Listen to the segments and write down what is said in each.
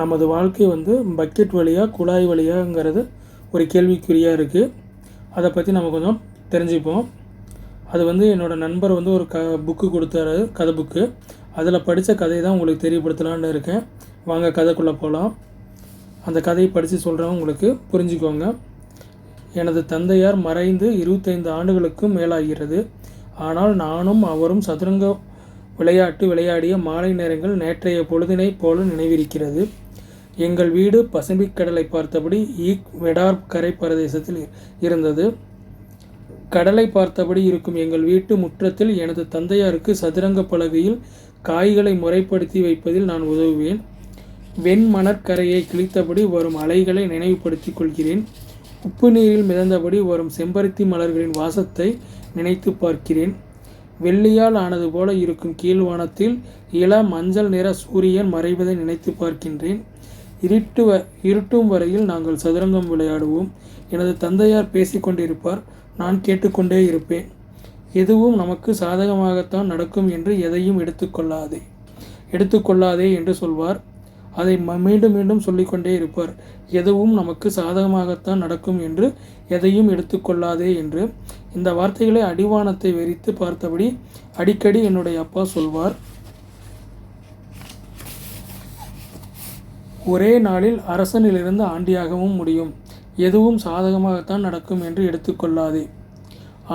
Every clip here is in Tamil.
நமது வாழ்க்கை வந்து பக்கெட் வழியாக குழாய் வழியாங்கிறது ஒரு கேள்விக்குறியாக இருக்குது அதை பற்றி நம்ம கொஞ்சம் தெரிஞ்சுப்போம். அது வந்து என்னோடய நண்பர் வந்து ஒரு க புக்கு கொடுத்தாரு கதை புக்கு அதில் படித்த கதையை தான் உங்களுக்கு தெரியப்படுத்தலான்னு இருக்கேன். வாங்க கதைக்குள்ளே போகலாம் அந்த கதையை படித்து சொல்கிறேன் உங்களுக்கு புரிஞ்சுக்கோங்க. எனது தந்தையார் மறைந்து இருபத்தைந்து ஆண்டுகளுக்கும் மேலாகிறது. ஆனால் நானும் அவரும் சதுரங்க விளையாட்டு விளையாடிய மாலை நேரங்கள் நேற்றைய பொழுதினைப் போல நினைவிருக்கிறது. எங்கள் வீடு பசிபிக் கடலை பார்த்தபடி ஈக் வெடார் கரை பிரதேசத்தில் இருந்தது. கடலை பார்த்தபடி இருக்கும் எங்கள் வீட்டு முற்றத்தில் எனது தந்தையாருக்கு சதுரங்க பலகையில் காய்களை முறைப்படுத்தி வைப்பதில் நான் உதவுவேன். வெண்மணற்கரையை கிழித்தபடி வரும் அலைகளை நினைவுபடுத்திக் கொள்கிறேன். உப்பு நீரில் மிதந்தபடி வரும் செம்பருத்தி மலர்களின் வாசத்தை நினைத்து பார்க்கிறேன். வெள்ளியால் ஆனது போல இருக்கும் கீழ்வானத்தில் இள மஞ்சள் நிற சூரியன் மறைவதை நினைத்து பார்க்கின்றேன். இருட்டு வ இருட்டும் வரையில் நாங்கள் சதுரங்கம் விளையாடுவோம். எனது தந்தையார் பேசிக்கொண்டிருப்பார் நான் கேட்டுக்கொண்டே இருப்பேன். எதுவும் நமக்கு சாதகமாகத்தான் நடக்கும் என்று எதையும் எடுத்துக்கொள்ளாதே எடுத்துக்கொள்ளாதே என்று சொல்வார். அதை மீண்டும் மீண்டும் சொல்லிக்கொண்டே இருப்பார். எதுவும் நமக்கு சாதகமாகத்தான் நடக்கும் என்று எதையும் எடுத்துக்கொள்ளாதே என்று. இந்த வார்த்தைகளை அடிவானத்தை வெறித்து பார்த்தபடி அடிக்கடி என்னுடைய அப்பா சொல்வார். ஒரே நாளில் அரசனிலிருந்து ஆண்டியாகவும் முடியும். எதுவும் சாதகமாகத்தான் நடக்கும் என்று எடுத்துக்கொள்ளாதே.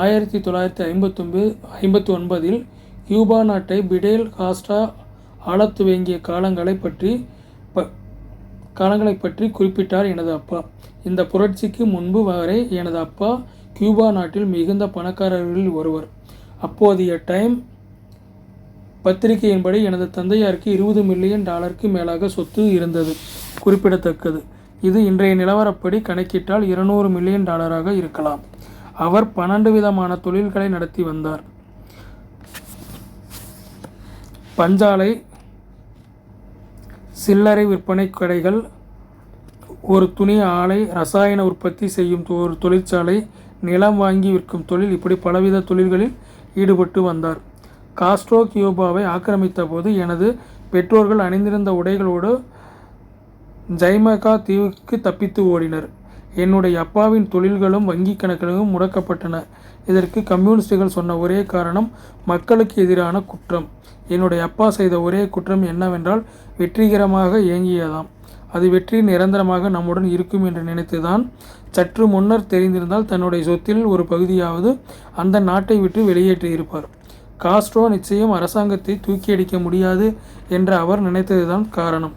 ஆயிரத்தி தொள்ளாயிரத்தி ஐம்பத்தொன்பது ஐம்பத்தி ஒன்பதில் கியூபா நாட்டை பிடேல் காஸ்டா ஆளத் துவங்கிய காலங்களை பற்றி காலங்களை பற்றி குறிப்பிட்டார் எனது அப்பா. இந்த புரட்சிக்கு முன்பு வரை எனது அப்பா கியூபா நாட்டில் மிகுந்த பணக்காரர்களில் ஒருவர். அப்போதைய டைம் பத்திரிகையின்படி எனது தந்தையாருக்கு இருபது மில்லியன் டாலருக்கு மேலாக சொத்து இருந்தது. குறிப்பிடத்தக்கது. இது இன்றைய நிலவரப்படி கணக்கிட்டால் இருநூறு மில்லியன் டாலராக இருக்கலாம். அவர் பன்னெண்டு விதமான தொழில்களை நடத்தி வந்தார். பஞ்சாலை சில்லறை விற்பனை கடைகள் ஒரு துணி ஆலை ரசாயன உற்பத்தி செய்யும் தொ- ஒரு தொழிற்சாலை நிலம் வாங்கி விற்கும் தொழில் இப்படி பலவித தொழில்களில் ஈடுபட்டு வந்தார். காஸ்ட்ரோ கியூபாவை ஆக்கிரமித்த போது எனது பெற்றோர்கள் அணிந்திருந்த உடைகளோடு ஜைமகா தீவுக்கு தப்பித்து ஓடினர். என்னுடைய அப்பாவின் தொழில்களும் வங்கி கணக்குகளும் முடக்கப்பட்டன. இதற்கு கம்யூனிஸ்டுகள் சொன்ன ஒரே காரணம் மக்களுக்கு எதிரான குற்றம். என்னுடைய அப்பா செய்த ஒரே குற்றம் என்னவென்றால் வெற்றிகரமாக இயங்கியதாம் அது வெற்றி நிரந்தரமாக நம்முடன் இருக்கும் என்று நினைத்துதான் சற்று முன்னர் தெரிந்திருந்தால் தன்னுடைய சொத்தில் ஒரு பகுதியாவது அந்த நாட்டை விட்டு வெளியேற்றியிருப்பார். காஸ்ட்ரோ நிச்சயம் அரசாங்கத்தை தூக்கியடிக்க முடியாது என்று அவர் நினைத்ததுதான் காரணம்.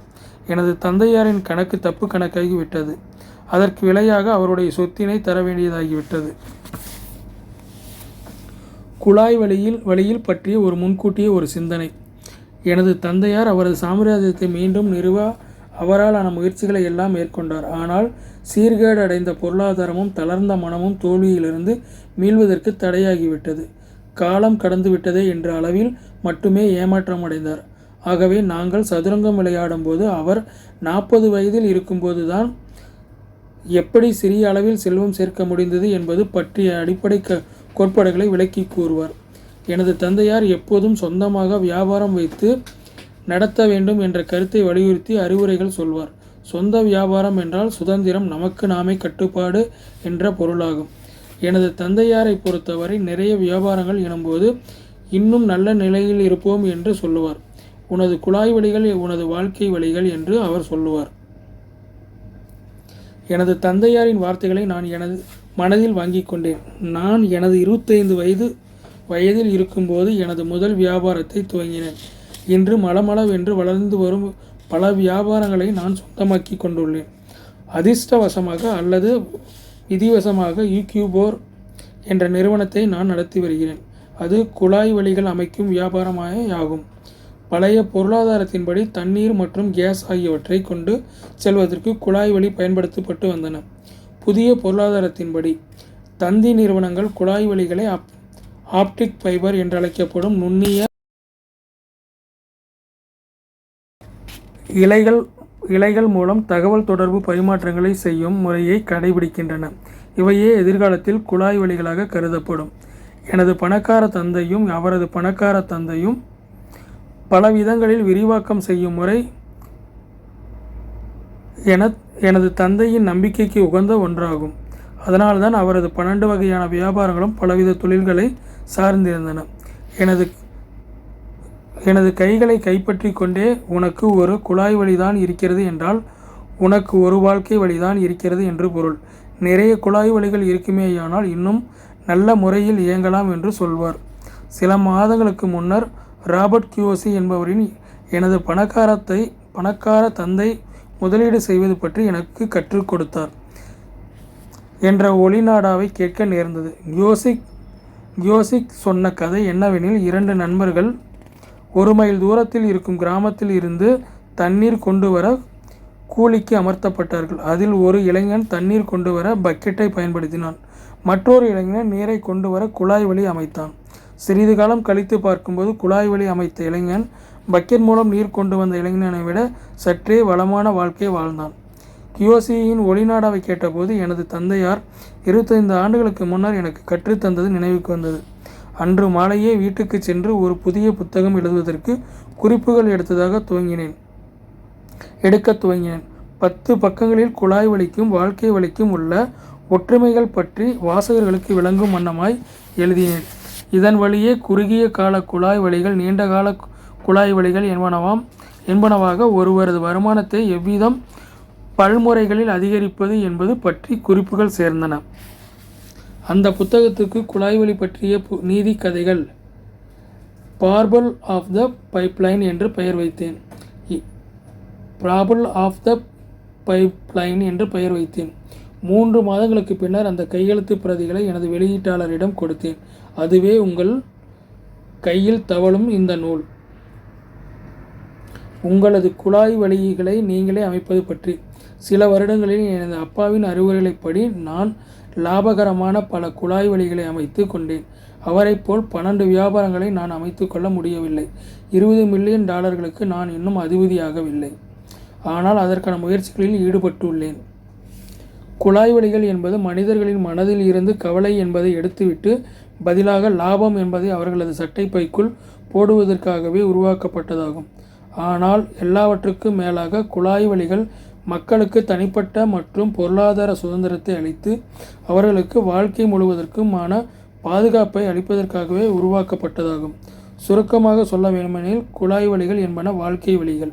எனது தந்தையாரின் கணக்கு தப்பு கணக்காகி விட்டது அதற்கு விலையாக அவருடைய சொத்தினை தர வேண்டியதாகிவிட்டது. குழாய் வழியில் வழியில் பற்றிய ஒரு முன்கூட்டிய ஒரு சிந்தனை. எனது தந்தையார் அவரது சாம்ராஜ்யத்தை மீண்டும் நிறுவ அவராலான முயற்சிகளை எல்லாம் மேற்கொண்டார். ஆனால் சீர்கேடு அடைந்த பொருளாதாரமும் தளர்ந்த மனமும் தோல்வியிலிருந்து மீள்வதற்கு தடையாகிவிட்டது. காலம் கடந்துவிட்டதே என்ற அளவில் மட்டுமே ஏமாற்றம் அடைந்தார் ஆகவே நாங்கள் சதுரங்கம் விளையாடும் போது அவர் நாற்பது வயதில் இருக்கும்போது தான் எப்படி சிறிய அளவில் செல்வம் சேர்க்க முடிந்தது என்பது பற்றிய அடிப்படை க கோட்பாடுகளை விளக்கி கூறுவார். எனது தந்தையார் எப்போதும் சொந்தமாக வியாபாரம் வைத்து நடத்த வேண்டும் என்ற கருத்தை வலியுறுத்தி அறிவுரைகள் சொல்வார். சொந்த வியாபாரம் என்றால் சுதந்திரம் நமக்கு நாமே கட்டுப்பாடு என்ற பொருளாகும். எனது தந்தையாரை பொறுத்தவரை நிறைய வியாபாரங்கள் எனும்போது இன்னும் நல்ல நிலையில் இருப்போம் என்று சொல்லுவார். உனது குழாய் வழிகள் உனது வாழ்க்கை வழிகள் என்று அவர் சொல்லுவார். எனது தந்தையாரின் வார்த்தைகளை நான் எனது மனதில் வாங்கி கொண்டேன். நான் எனது இருபத்தைந்து வயது வயதில் இருக்கும்போது எனது முதல் வியாபாரத்தை துவங்கினேன். இன்று மளமளவென்று வளர்ந்து வரும் பல வியாபாரங்களை நான் சொந்தமாக்கி கொண்டுள்ளேன். அதிர்ஷ்டவசமாக அல்லது விதிவசமாக யூக்யூபோர் என்ற நிறுவனத்தை நான் நடத்தி வருகிறேன். அது குழாய் வழிகள் அமைக்கும் வியாபாரமாக ஆகும். பழைய பொருளாதாரத்தின்படி தண்ணீர் மற்றும் கேஸ் ஆகியவற்றை கொண்டு செல்வதற்கு குழாய் வழி பயன்படுத்தப்பட்டு வந்தன. புதிய பொருளாதாரத்தின்படி தந்தி நிறுவனங்கள் குழாய் வழிகளை ஆப் ஆப்டிக் ஃபைபர் என்றழைக்கப்படும் நுண்ணிய இலைகள் இலைகள் மூலம் தகவல் தொடர்பு பரிமாற்றங்களை செய்யும் முறையை கடைபிடிக்கின்றன. இவையே எதிர்காலத்தில் குழாய் வழிகளாக கருதப்படும். எனது பணக்கார தந்தையும் அவரது பணக்கார தந்தையும் பல விதங்களில் விரிவாக்கம் செய்யும் முறை என எனது தந்தையின் நம்பிக்கைக்கு உகந்த ஒன்றாகும். அதனால்தான் அவரது பன்னெண்டு வகையான வியாபாரங்களும் பலவித தொழில்களை சார்ந்திருந்தன. எனது எனது கைகளை கைப்பற்றி கொண்டே உனக்கு ஒரு குழாய் வழிதான் இருக்கிறது என்றால் உனக்கு ஒரு வாழ்க்கை வழிதான் இருக்கிறது என்று பொருள். நிறைய குழாய் வழிகள் இருக்குமேயானால் இன்னும் நல்ல முறையில் இயங்கலாம் என்று சொல்வார். சில மாதங்களுக்கு முன்னர் ராபர்ட் கியோசி என்பவரின் எனது பணக்காரத்தை பணக்கார தந்தை முதலீடு செய்வது பற்றி எனக்கு கற்றுக் கொடுத்தார். என்ற ஒளிநாடாவை கேட்க நேர்ந்தது. கியோசிக் கியோசிக் சொன்ன கதை என்னவெனில் இரண்டு நண்பர்கள் ஒரு மைல் தூரத்தில் இருக்கும் கிராமத்தில் இருந்து தண்ணீர் கொண்டு வர கூலிக்கு அமர்த்தப்பட்டார்கள். அதில் ஒரு இளைஞன் தண்ணீர் கொண்டு வர பக்கெட்டை பயன்படுத்தினான். மற்றொரு இளைஞன் நீரை கொண்டு வர குழாய் வழி அமைத்தான். சிறிது காலம் கழித்து பார்க்கும்போது குழாய் வழி அமைத்த இளைஞன் பக்கெட் மூலம் நீர் கொண்டு வந்த இளைஞனை விட சற்றே வளமான வாழ்க்கை வாழ்ந்தான். கியோசியின் ஒளிநாடாவை கேட்டபோது எனது தந்தையார் இருபத்தைந்து ஆண்டுகளுக்கு முன்னர் எனக்கு கற்றுத்தந்தது நினைவுக்கு வந்தது. அன்று மாலையே வீட்டுக்கு சென்று ஒரு புதிய புத்தகம் எழுதுவதற்கு குறிப்புகள் எடுத்ததாக துவங்கினேன். எடுக்கத் துவங்கினேன். பத்து பக்கங்களில் குழாய் வலிக்கும் வாழ்க்கை வலிக்கும் உள்ள ஒற்றுமைகள் பற்றி வாசகர்களுக்கு விளங்கும் வண்ணமாய் எழுதினேன். இதன் வழியே குறுகிய கால குழாய் வழிகள் நீண்ட கால குழாய் வழிகள் என்பனவாம். என்பனவாக ஒருவரது வருமானத்தை எவ்விதம் பல்முறைகளில் அதிகரிப்பது என்பது பற்றி குறிப்புகள் சேர்ந்தன. அந்த புத்தகத்துக்கு குழாய் வழி பற்றிய பு- நீதி கதைகள் பார்பல் ஆஃப் த பைப்லைன் என்று பெயர் வைத்தேன். ப்ராபல் ஆஃப் த பைப்லைன் என்று பெயர் வைத்தேன். மூன்று மாதங்களுக்கு பின்னர் அந்த கையெழுத்து பிரதிகளை எனது வெளியீட்டாளரிடம் கொடுத்தேன். அதுவே உங்கள் கையில் தவழும் இந்த நூல். உங்களது குழாய் வழிகளை நீங்களே அமைப்பது பற்றி. சில வருடங்களில் எனது அப்பாவின் அறிவுரைகளைப்படி நான் லாபகரமான பல குழாய் வழிகளை அமைத்து கொண்டேன். அவரைப் போல் பன்னெண்டு வியாபாரங்களை நான் அமைத்து கொள்ள முடியவில்லை. இருபது மில்லியன் டாலர்களுக்கு நான் இன்னும் அதிபதியாகவில்லை. ஆனால் அதற்கான முயற்சிகளில் ஈடுபட்டுள்ளேன். குழாய் வழிகள் என்பது மனிதர்களின் மனதில் இருந்து கவலை என்பதை எடுத்துவிட்டு பதிலாக லாபம் என்பதை அவர்களது சட்டைப்பைக்குள் போடுவதற்காகவே உருவாக்கப்பட்டதாகும். ஆனால் எல்லாவற்றுக்கும் மேலாக குழாய் வழிகள் மக்களுக்கு தனிப்பட்ட மற்றும் பொருளாதார சுதந்திரத்தை அளித்து அவர்களுக்கு வாழ்க்கை முழுவதற்குமான பாதுகாப்பை அளிப்பதற்காகவே உருவாக்கப்பட்டதாகும். சுருக்கமாக சொல்ல வேண்டுமெனில் குழாய் வழிகள் என்பன வாழ்க்கை வழிகள்.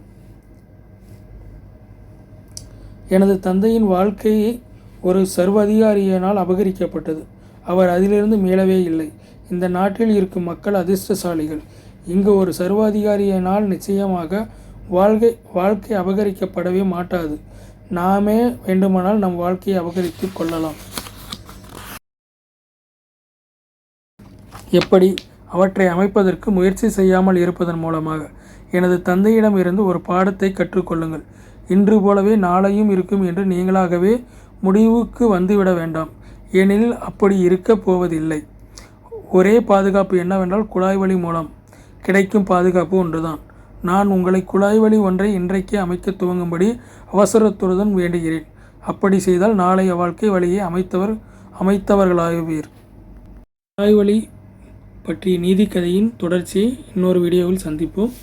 எனது தந்தையின் வாழ்க்கையை ஒரு சர்வதிகாரியினால் அபகரிக்கப்பட்டது. அவர் அதிலிருந்து மீளவே இல்லை. இந்த நாட்டில் இருக்கும் மக்கள் அதிர்ஷ்டசாலிகள். இங்கு ஒரு சர்வாதிகாரியினால் நிச்சயமாக வாழ்க்கை வாழ்க்கை அபகரிக்கப்படவே மாட்டாது. நாமே வேண்டுமானால் நம் வாழ்க்கையை அபகரித்து கொள்ளலாம். எப்படி? அவற்றை அமைப்பதற்கு முயற்சி செய்யாமல் இருப்பதன் மூலமாக. எனது தந்தையிடம் இருந்து ஒரு பாடத்தை கற்றுக்கொள்ளுங்கள் இன்று போலவே நாளையும் இருக்கும் என்று நீங்களாகவே முடிவுக்கு வந்துவிட வேண்டாம். ஏனெனில் அப்படி இருக்கப் போவதில்லை. ஒரே பாதுகாப்பு என்னவென்றால் குழாய் வழி மூலம். கிடைக்கும் பாதுகாப்பு ஒன்றுதான். நான் உங்களை குழாய் வழி ஒன்றை இன்றைக்கே அமைத்து துவங்கும்படி அவசரத்துடன் வேண்டுகிறேன். அப்படி செய்தால் நாளைய வாழ்க்கை வழியை அமைத்தவர் அமைத்தவர்களாகுவீர். குழாய் வழி பற்றிய நீதிக்கதையின் தொடர்ச்சியை இன்னொரு வீடியோவில் சந்திப்போம்.